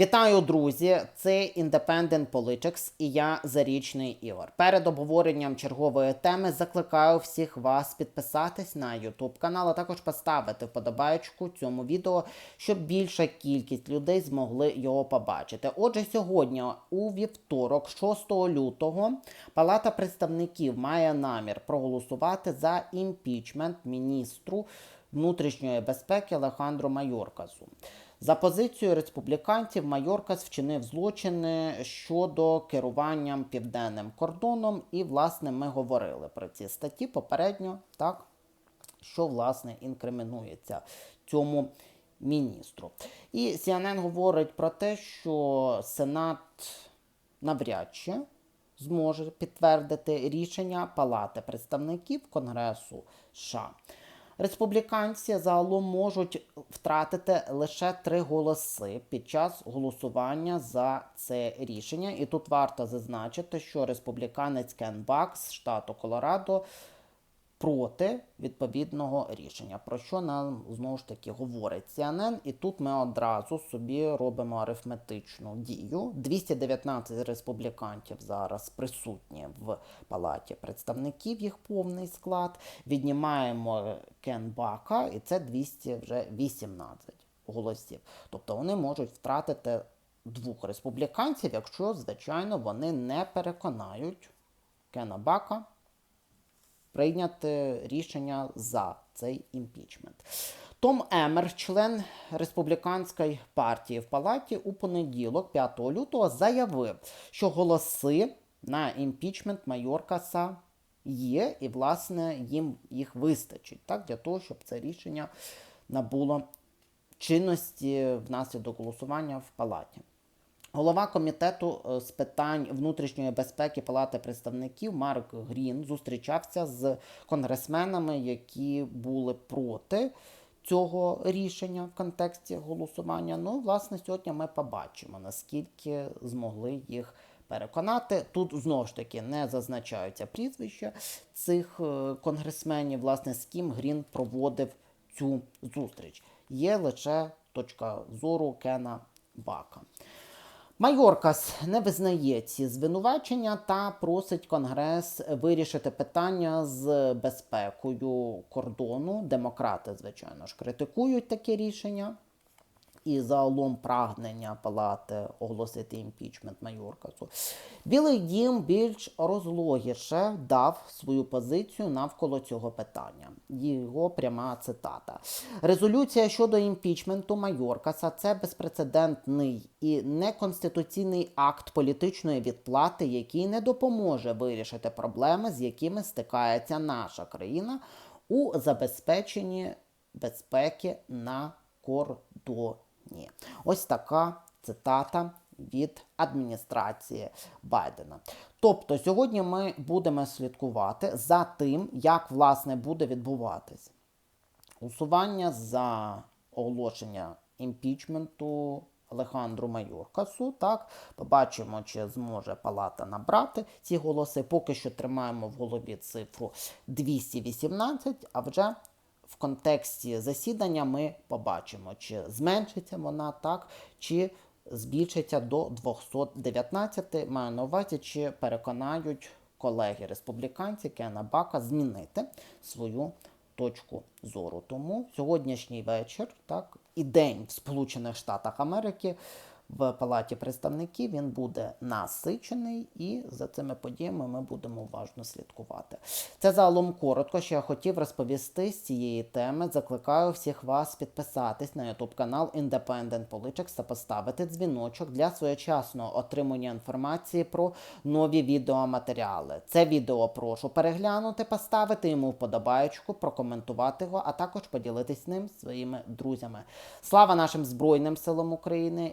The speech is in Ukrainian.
Вітаю, друзі! Це Independent Politics і я Зарічний Ігор. Перед обговоренням чергової теми закликаю всіх вас підписатись на YouTube канал, а також поставити вподобайку цьому відео, щоб більша кількість людей змогли його побачити. Отже, сьогодні, у вівторок, 6 лютого, Палата представників має намір проголосувати за імпічмент міністру внутрішньої безпеки Алехандру Майоркасу. За позицією республіканців, Майоркас вчинив злочини щодо керуванням південним кордоном, і, власне, ми говорили про ці статті попередньо, так, що, власне, інкримінується цьому міністру. І CNN говорить про те, що Сенат навряд чи зможе підтвердити рішення Палати представників Конгресу США. Республіканці загалом можуть втратити лише три голоси під час голосування за це рішення. І тут варто зазначити, що республіканець Кен Бакс з штату Колорадо проти відповідного рішення, про що нам знову ж таки говорить CNN. І тут ми одразу собі робимо арифметичну дію. 219 республіканців зараз присутні в палаті представників, їх повний склад. Віднімаємо Кен Бака, і це 218 голосів. Тобто вони можуть втратити двох республіканців, якщо, звичайно, вони не переконають Кена Бака прийняти рішення за цей імпічмент. Том Емер, член республіканської партії в палаті, у понеділок, 5 лютого, заявив, що голоси на імпічмент Майоркаса є, і, власне, їм їх вистачить так, для того, щоб це рішення набуло чинності внаслідок голосування в палаті. Голова комітету е, з питань внутрішньої безпеки Палати представників Марк Грін зустрічався з конгресменами, які були проти цього рішення в контексті голосування. Ну, власне, сьогодні ми побачимо, наскільки змогли їх переконати. Тут знову ж таки не зазначаються прізвища цих е, конгресменів, власне, з ким Грін проводив цю зустріч. Є лише точка зору Кена Бака. Майоркас не визнає ці звинувачення та просить Конгрес вирішити питання з безпекою кордону. Демократи, звичайно ж, критикують таке рішення. І загалом прагнення палати оголосити імпічмент Майоркасу. Білий дім більш розлогіше дав свою позицію навколо цього питання. Його пряма цитата. Резолюція щодо імпічменту Майоркаса це безпрецедентний і неконституційний акт політичної відплати, який не допоможе вирішити проблеми, з якими стикається наша країна у забезпеченні безпеки на кордоні. Ні. Ось така цитата від адміністрації Байдена. Тобто, сьогодні ми будемо слідкувати за тим, як власне буде відбуватись усування за оголошення імпічменту Алехандру Майоркасу. Так, побачимо, чи зможе палата набрати ці голоси. Поки що тримаємо в голові цифру 218, а вже в контексті засідання ми побачимо, чи зменшиться вона так, чи збільшиться до 219. Маю на увазі, чи переконають колеги республіканці Кена Бака змінити свою точку зору. Тому сьогоднішній вечір, так, і день в Сполучених Штатах Америки. В палаті представників він буде насичений, і за цими подіями ми будемо уважно слідкувати. Це загалом коротко, що я хотів розповісти з цієї теми. Закликаю всіх вас підписатись на YouTube канал Independent Politics та поставити дзвіночок для своєчасного отримання інформації про нові відеоматеріали. Це відео прошу переглянути, поставити йому вподобаєчку, прокоментувати його, а також поділитись ним своїми друзями. Слава нашим Збройним силам України!